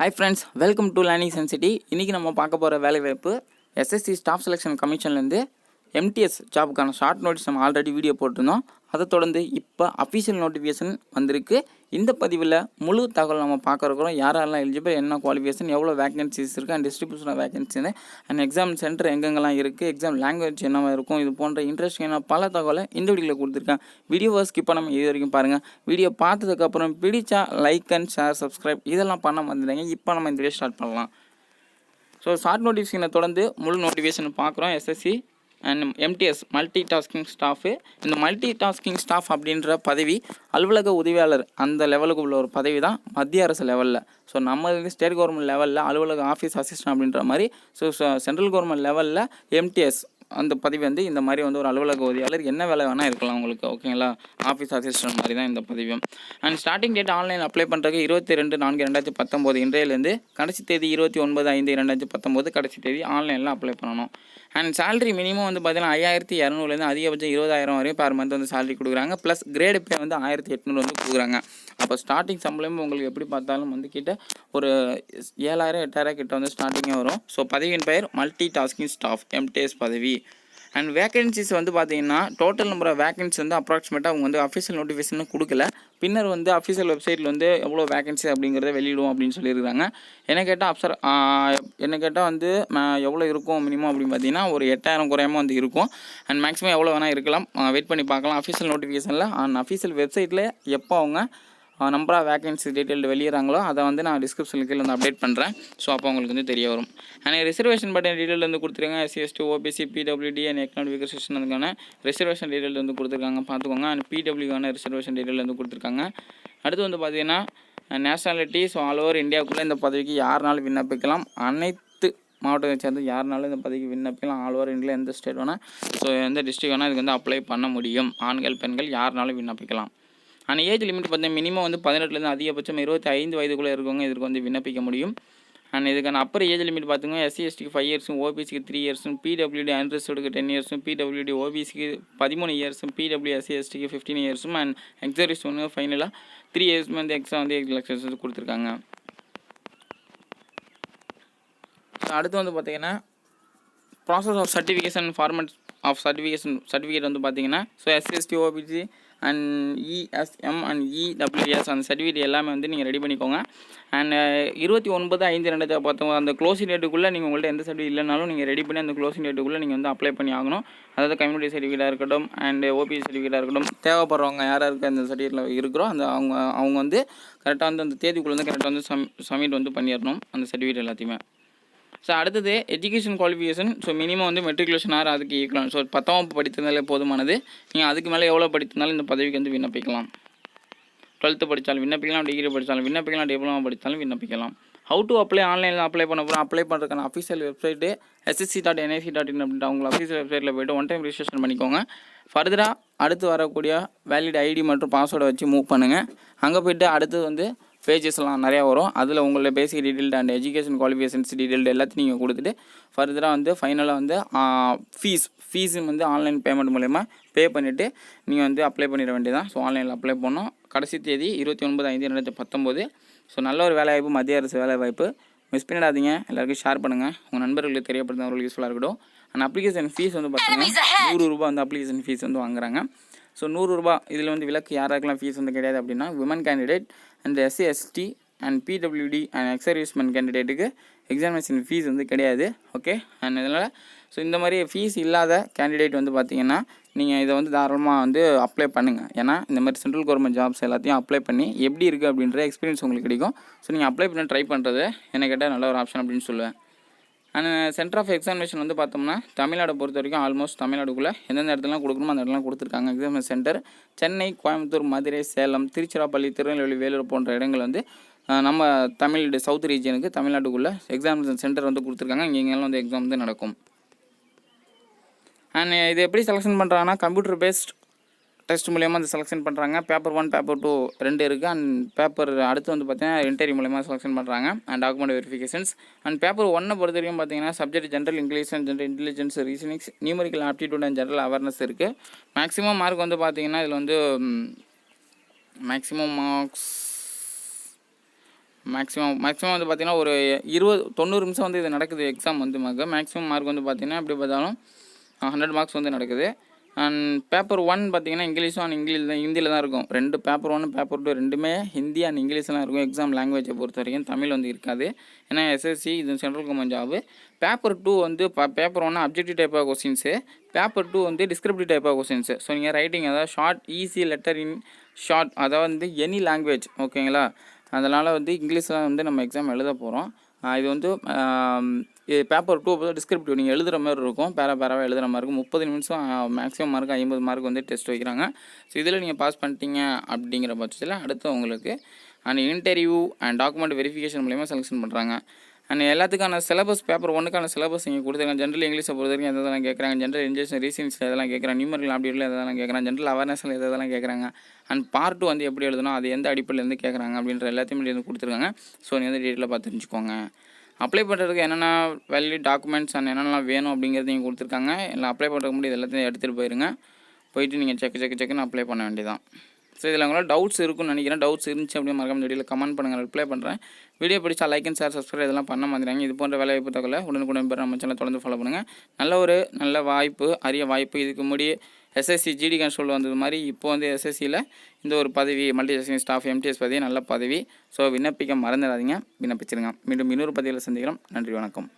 Hi friends welcome to learning Sensity இன்றைக்கி நம்ம பார்க்க போகிற வேலைவாய்ப்பு எஸ்எஸ்சி ஸ்டாஃப் செலெக்ஷன் கமிஷன்லேருந்து எம்டிஎஸ் ஜாபுக்கான ஷார்ட் நோட்டீஸ் நம்ம ஆல்ரெடி வீடியோ போட்டிருந்தோம். அதை தொடர்ந்து இப்போ அஃபிஷியல் நோட்டிஃபிகேஷன் வந்திருக்கு. இந்த பதிவில் முழு தகவல் நம்ம பார்க்குறோம் யாரெல்லாம் எலிஜிபிள் என்ன குவாலிஃபிகேஷன் எவ்வளோ வேகன்சிஸ் இருக்குது அண்ட் டிஸ்ட்ரிபியூஷன் ஆஃப் வேகன்சின்னு அண்ட் எக்ஸாம் சென்டர் எங்கெங்கெல்லாம் இருக்குது எக்ஸாம் லாங்குவேஜ் என்னவாக இருக்கும் இது போன்ற இன்ட்ரெஸ்டிங்கான பல தகவலை இந்த வீடியோவில் கொடுத்துருக்கேன். வீடியோவை ஸ்கிப் பண்ணாமல் இது வரைக்கும் பாருங்கள் வீடியோ பார்த்ததுக்கப்புறம் பிடிச்சா லைக் அண்ட் ஷேர் சப்ஸ்கிரைப் இதெல்லாம் பண்ண வந்துடுங்க இப்போ நம்ம இந்த வீடியோ ஸ்டார்ட் பண்ணலாம். ஸோ ஷார்ட் நோட்டிஃபிகேஷனை தொடர்ந்து முழு நோட்டிஃபிகேஷன் பார்க்குறோம். SSC and MTS multi tasking staff இந்த மல்டி டாஸ்கிங் ஸ்டாஃப் அப்படின்ற பதவி அலுவலக உதவியாளர் அந்த லெவலுக்கு உள்ள ஒரு பதவி தான் மத்திய அரசு லெவலில் ஸோ நம்ம ஸ்டேட் கவர்மெண்ட் லெவலில் அலுவலக ஆஃபீஸ் அசிஸ்டன்ட் அப்படின்ற மாதிரி ஸோ சென்ட்ரல் கவர்மெண்ட் லெவலில் எம்டிஎஸ் அந்த பதவி வந்து இந்த மாதிரி வந்து ஒரு அலுவலக உதவியாளர் என்ன வேலை வேணால் இருக்கலாம் உங்களுக்கு ஓகேங்களா ஆஃபீஸ் அசிஸ்டன்ட் மாதிரி தான் இந்த பதவியும் and starting date online apply பண்ணுறதுக்கு இருபத்தி ரெண்டு நான்கு ரெண்டாயிரத்தி பத்தொம்போது இன்றையிலேருந்து கடைசி தேதி இருபத்தி ஒன்பது ஐந்து ரெண்டாயிரத்தி பத்தொம்போது கடைசி தேதி ஆன்லைனில் அப்ளை பண்ணணும். அண்ட் சேலரி மினிமம் வந்து பார்த்தீங்கன்னா ஐயாயிரத்தி இரநூறுலேருந்து அதிகபட்சம் இருபதாயிரம் வரையும் பேர் மந்த் வந்து சேலரி கொடுக்குறாங்க. ப்ளஸ் கிரேடு பே வந்து ஆயிரத்தி எட்நூறு வந்து கொடுக்குறாங்க. அப்போ ஸ்டார்டிங் சம்பளம் உங்களுக்கு எப்படி பார்த்தாலும் வந்து கிட்ட ஒரு ஏழாயிரம் எட்டாயிரம் கிட்ட வந்து ஸ்டார்டிங்கே வரும். ஸோ பதவியின் பெயர் மல்டி டாஸ்கிங் ஸ்டாஃப் எம்டிஎஸ் பதவி. அண்ட் வேகன்சிஸ் வந்து பார்த்தீங்கன்னா டோட்டல் நம்பர் ஆஃப் வேகன்சி வந்து அப்ராக்சிமேட்டாக அவங்க வந்து அஃபிஷியல் நோட்டிஃபிகேஷன் கொடுக்கல. பின்னர் வந்து அஃபிஷியல் வெப்சைட்டில் வந்து எவ்வளோ வேகன்சி அப்படிங்கிறத வெளியிடுவோம் அப்படின்னு சொல்லியிருக்காங்க. என்ன கேட்டால் அப்சர் என்ன கேட்டால் வந்து எவ்வளோ இருக்கும் மினிமம் அப்படின்னு பார்த்தீங்கன்னா ஒரு எட்டாயிரம் குறையாம வந்து இருக்கும். அண்ட் மேக்ஸிமம் எவ்வளோ வேணால் இருக்கலாம். வெயிட் பண்ணி பார்க்கலாம். அஃபிஷியல் நோட்டிஃபிகேஷனில் அண்ட் அஃபிஷியல் வெப்சைட்டில் எப்போ அவங்க நம்பர் ஆஃப் வேகன்சி டீட்டெயில் வெளியிறாங்களோ அதை வந்து நான் டிஸ்கிரிப்ஷனில் கீழே வந்து அப்டேட் பண்ணுறேன் ஸோ அப்போ உங்களுக்கு வந்து தெரிய வரும். ஆனால் ரிசர்வேஷன் பட்டன் டீட்டெயில் வந்து கொடுத்துருக்காங்க. SC ST OBC PWD and economic reservation அதுக்கான ரிசர்வேஷன் டீட்டெயில் வந்து கொடுத்துருக்காங்க. பார்த்துக்கோங்க. அண்ட் பிடபிள்யூக்கான ரிசர்வேஷன் டீட்டெயில் வந்து கொடுத்துருக்காங்க. அடுத்து வந்து பார்த்தீங்கன்னா நேஷனாலிட்டி ஸோ ஆல் ஓவர் இந்தியாவுக்குள்ளே இந்த பதவிக்கு யாருனாலும் விண்ணப்பிக்கலாம்? அனைத்து மாவட்டத்தை சேர்ந்து யாருனாலும் இந்த பதவிக்கு விண்ணப்பிக்கலாம்? ஆல் ஓவர் இந்தியா எந்த ஸ்டேட் வேணால் ஸோ எந்த டிஸ்ட்ரிக் வேணால் இதுக்கு வந்து அப்ளை பண்ண முடியும். ஆண்கள் பெண்கள் யாருனாலும் விண்ணப்பிக்கலாம். ஆனால் ஏஜ் லிமிட் பார்த்தீங்கன்னா மினிமம் வந்து பதினெட்டுலேருந்து அதிகபட்சம் இருபத்தி ஐந்து வயதுக்குள்ளே இருக்கவங்க இதுக்கு வந்து விண்ணப்பிக்க முடியும். அண்ட் இதுக்கான அப்பர் ஏஜ் லிமிட் பார்த்துங்க எஸ்சி எஸ்டிக்கு ஃபைவ் இயர்ஸும் ஓபிசிக்கு த்ரீ இயர்ஸும் பிடபிள்யூடி அன்ரிசர்வ்டுக்கு டென் இயர்ஸும் பிடபிள்யூடி ஓபிசிக்கு பதிமூணு இயர்ஸும் பிடபிள்யூ எஸ்சி எஸ்டிக்கு ஃபிஃப்டீன் இயர்ஸும் அண்ட் எக்ஸரிஸ் ஒன்று ஃபைனலாக த்ரீ இயர்ஸ் வந்து எக்ஸாம் வந்து எயிட் வந்து கொடுத்துருக்காங்க. அடுத்து வந்து பார்த்தீங்கன்னா process of certification format of certification certificate வந்து பார்த்தீங்கன்னா so SST OBC and ESM and EWS அந்த சர்டிஃபிகேட் எல்லாமே வந்து நீங்கள் ரெடி பண்ணிக்கோங்க. அண்ட் uh, இருபத்தி ஒன்பது ஐந்து ரெண்டாயிரத்தி பத்தொம்பது அந்த க்ளோசிங் டேட்டுக்குள்ளே நீங்கள் உங்கள்கிட்ட எந்த சர்டிஃபிகேட் இல்லைனாலும் நீங்கள் ரெடி பண்ணி அந்த க்ளோசிங் டேட்டுக்குள்ளே நீங்கள் வந்து அப்ளை பண்ணி ஆகணும். அதாவது கம்யூனிட்டி சர்டிஃபிகேட்டாக இருக்கட்டும் அண்ட் ஓபி சர்டிஃபிகேட்டாக இருக்கட்டும் தேவைப்படுறவங்க யார் யாருக்கு அந்த சர்டிஃபிகேட்டில் இருக்கிறோ அந்த அவங்க அவங்க வந்து கரெக்டாக வந்து அந்த தேதிக்குள்ளே வந்து கரெக்டாக வந்து சம் சப்மிட் வந்து பண்ணிடணும் அந்த சர்டிஃபிகேட் எல்லாத்தையுமே. ஸோ அடுத்தது எஜுகேஷன் குவாலிஃபிகேஷன் ஸோ மினிமம் வந்து மெட்ரிகுலேஷன் ஆறு அதுக்கு ஈக்கலாம் ஸோ பத்தாம் படித்ததுனாலே படித்திருந்தாலே போதுமானது. நீங்கள் அதுக்கு மேலே எவ்வளோ படித்திருந்தாலும் இந்த பதவிக்கு வந்து விண்ணப்பிக்கலாம். டுவெல்த்து படித்தாலும் விண்ணப்பிக்கலாம் டிகிரி படித்தாலும் விண்ணப்பிக்கலாம் டிப்ளமா படித்தாலும் விண்ணப்பிக்கலாம். ஹவு டு அப்ளை ஆன்லைனில் அப்ளை பண்ண போகிறோம் அப்ளை பண்ணுறதுக்கான official website SSC dot NIC dot in அப்படின்ற அவங்க அஃபீஷியல் வெப்சைட்டில் போய்ட்டு ஒன் டைம் ரிஜிஸ்ட்ரேஷன் பண்ணிக்கோங்க. ஃபர்தராக அடுத்து வரக்கூடிய வேலிட் ஐடி மற்றும் பாஸ்வேர்டை வச்சு மூவ் பண்ணுங்கள் அங்கே போய்ட்டு அடுத்து வந்து பேஜஸ்லாம் நிறையா வரும். அதில் உங்களோட basic detail and education qualifications detail எல்லாத்தையும் நீங்கள் கொடுத்துட்டு ஃபர்தராக வந்து ஃபைனலாக வந்து ஃபீஸ் ஃபீஸும் வந்து ஆன்லைன் பேமெண்ட் மூலயமா பே பண்ணிவிட்டு நீங்கள் வந்து அப்ளை பண்ணிட வேண்டியதான் ஸோ ஆன்லைனில் அப்ளை பண்ணோம். கடைசி தேதி இருபத்தி ஒன்பது ஐந்து ரெண்டாயிரத்தி பத்தொம்போது ஸோ நல்ல ஒரு வேலைவாய்ப்பு மத்திய அரசு வேலைவாய்ப்பு. மிஸ் பண்ணிடாதீங்க. எல்லாருக்கும் ஷேர் பண்ணுங்கள் உங்கள் நண்பர்களுக்கு தெரியப்படுத்த அவங்களுக்கு யூஸ்ஃபுல்லாக இருக்கட்டும். அண்ட் அப்ளிகேஷன் ஃபீஸ் வந்து பார்த்தீங்கன்னா நூறு ரூபாய் வந்து அப்ளிகேஷன் ஃபீஸ் வந்து வாங்குறாங்க. ஸோ நூறுரூபா இதில் வந்து விலக்கு யாராருக்கெல்லாம் ஃபீஸ் வந்து கிடையாது அப்படின்னா women candidate and SC ST and PWD and ex servicemen கேண்டிடேட்டுக்கு examination fees வந்து கிடையாது. ஓகே அண்ட் இதனால் ஸோ இந்த மாதிரி ஃபீஸ் இல்லாத கேண்டிடேட் வந்து பார்த்தீங்கன்னா நீங்கள் இதை வந்து தாராளமாக வந்து அப்ளை பண்ணுங்கள் ஏன்னா இந்த மாதிரி சென்ட்ரல் கவர்மெண்ட் ஜாப்ஸ் எல்லாத்தையும் அப்ளை பண்ணி எப்படி இருக்குது அப்படின்ற எக்ஸ்பீரியன்ஸ் உங்களுக்கு கிடைக்கும். ஸோ நீங்கள் அப்ளை பண்ண ட்ரை பண்ணுறது என்ன கேட்டால் நல்ல ஒரு ஆப்ஷன் அப்படின்னு சொல்லுவேன். அண்ட் சென்டர் ஆஃப் எக்ஸாமினேஷன் வந்து பார்த்தோம்னா தமிழ்நாடை பொறுத்த வரைக்கும் ஆல்மோஸ்ட் தமிழ்நாடுக்குள்ளே எந்தெந்த இடத்துலலாம் கொடுக்கணுமோ அந்த இடம்லாம் கொடுத்துருக்காங்க. எக்ஸாம் சென்டர் சென்னை கோயம்புத்தூர் மதுரை சேலம் திருச்சிராப்பள்ளி திருநெல்வேலி வேலூர் போன்ற இடங்கள் வந்து நம்ம தமிழ் சவுத் ரீஜியனுக்கு தமிழ்நாட்டுக்குள்ளே எக்ஸாம் சென்டர் வந்து கொடுத்துருக்காங்க. இங்கே இங்கெல்லாம் வந்து எக்ஸாம் வந்து நடக்கும். அண்ட் uh, இது எப்படி செலெக்ஷன் பண்ணுறாங்கன்னா கம்ப்யூட்டர் பேஸ்ட் டெஸ்ட் மூலியமாக வந்து செலெக்ஷன் பண்ணுறாங்க பேப்பர் ஒன் பேப்பர் டூ ரெண்டு இருக்குது அண்ட் பேப்பர் அடுத்து வந்து பார்த்தீங்கன்னா இன்டர்வியூ மூலயமா செலெக்ஷன் பண்ணுறாங்க and document verifications and paper ஒன்னை பொறுத்த வரைக்கும் பார்த்தீங்கன்னா subject general English and general intelligence reasonings numerical aptitude and general awareness இருக்குது மேக்ஸிமம் மார்க் வந்து பார்த்தீங்கன்னா இதில் வந்து மேக்ஸிமம் மார்க்ஸ் மேக்ஸிமம் மேக்ஸிமம் வந்து பார்த்திங்கன்னா ஒரு இருபது தொண்ணூறு நிமிஷம் வந்து இது நடக்குது எக்ஸாம் வந்து மேக்ஸிமம் மார்க் வந்து பார்த்தீங்கன்னா எப்படி பார்த்தாலும் ஹண்ட்ரட் மார்க்ஸ் வந்து நடக்குது. அண்ட் பேப்பர் ஒன் பார்த்தீங்கன்னா இங்கிலீஷும் அண்ட் இங்கிலீஷ் தான் ஹிந்தியில் தான் இருக்கும். ரெண்டு பேப்பர் ஒன் பேப்பர் டூ ரெண்டுமே ஹிந்தி அண்ட் இங்கிலீஷ்லாம் இருக்கும். எக்ஸாம் லாங்குவேஜை பொறுத்த வரைக்கும் தமிழ் வந்து இருக்காது. ஏன்னா எஸ்எஸ்சி இது central government job paper two வந்து பேப்பர் ஒன்று objective type of questions paper two வந்து descriptive type of questions so நீங்கள் ரைட்டிங் அதாவது short essay letter in short அதாவது வந்து எனி லாங்குவேஜ் ஓகேங்களா அதனால் வந்து இங்கிலீஷில் வந்து நம்ம எக்ஸாம் எழுத போகிறோம் இது வந்து பேப்பர் டூ டிஸ்கிரிப்டிவ் நீங்கள் எழுதுகிற மாதிரி இருக்கும். பேரா பேராவாக எழுதுகிற மாதிரி இருக்கும். முப்பது நிமிஷம் மேக்ஸிமம் மார்க் ஐம்பது மார்க் வந்து டெஸ்ட் வைக்கிறாங்க. ஸோ இதில் நீங்கள் பாஸ் பண்ணிட்டீங்க அப்படிங்கிற பட்சத்தில் அடுத்து உங்களுக்கு and interview and document verification மூலிமா செலெக்ஷன் பண்ணுறாங்க அண்ட் எல்லாத்துக்கான சிலபஸ் பேப்பர் ஒன்றுக்கான சிலபஸ் இங்கே கொடுத்துருக்காங்க. ஜென்ரல் இங்கிலீஷை பொறுத்த வரைக்கும் எதெல்லாம் கேட்குறாங்க ஜென்ரல் இன்ஜெக்ஷன் ரீசன்ஸில் எதெல்லாம் கேட்குறாங்க நியூமரில் அப்படியில் எதெல்லாம் கேட்குறாங்க ஜென்ரல் அவேர்னஸில் எதெல்லாம் கேட்குறாங்க அண்ட் பார்ட் வந்து எப்படி எழுதணும்? அது எந்த அடிப்படையிலேருந்து கேட்குறாங்க அப்படின்ற எல்லாத்தையுமே இருந்து கொடுத்துருக்காங்க. ஸோ நீங்கள் வந்து டீட்டெயிலாக பார்த்து தெரிஞ்சுக்கோங்க. அப்ளை பண்ணுறதுக்கு என்னென்ன வேல்யூ டாக்குமெண்ட்ஸ் அண்ட் என்னென்னலாம் வேணும் அப்படிங்கிறது நீங்கள் கொடுத்துருக்காங்க. இல்லை அப்ளை பண்ணுறதுக்கு முன்னாடி இது எல்லாத்தையும் எடுத்துகிட்டு போயிருங்க. போயிட்டு நீங்கள் செக் செக் செக்குன்னு அப்ளை பண்ண வேண்டியதான் ஸோ இதில் உங்களால் டவுட்ஸ் இருக்குன்னு நினைக்கிறேன். டவுட்ஸ் இருந்துச்சு அப்படின்னு மறக்காம வீடியோவில் கமெண்ட் பண்ணுங்கள் ரிப்ளை பண்ணுறேன் வீடியோ பிடிச்சா லைக் அண்ட் ஷேர் சப்ஸ்கிரைப் இதெல்லாம் பண்ண மாதிரிங்க இது போன்ற வேலை வாய்ப்பு தகவலை உடனுக்குடன் பெற நம்ம சேனல் தொடர்ந்து ஃபாலோ பண்ணுங்கள் நல்ல ஒரு நல்ல வாய்ப்பு அரிய வாய்ப்பு. இதுக்கு முன்னாடி எஸ்எஸ்சி ஜிடி கன்ஸ்ட்ரோல் வந்தது மாதிரி இப்போ வந்து எஸ்எஸ்சியில் இந்த ஒரு பதவி மல்டி எஸ்எஸ்சி ஸ்டாஃப் எம்டிஎஸ் பதவி நல்ல பதவி. ஸோ விண்ணப்பிக்க மறந்துடாதீங்க. விண்ணப்பிச்சிருங்க. மீண்டும் இன்னொரு பதவியில் சந்திக்கிறோம். நன்றி வணக்கம்.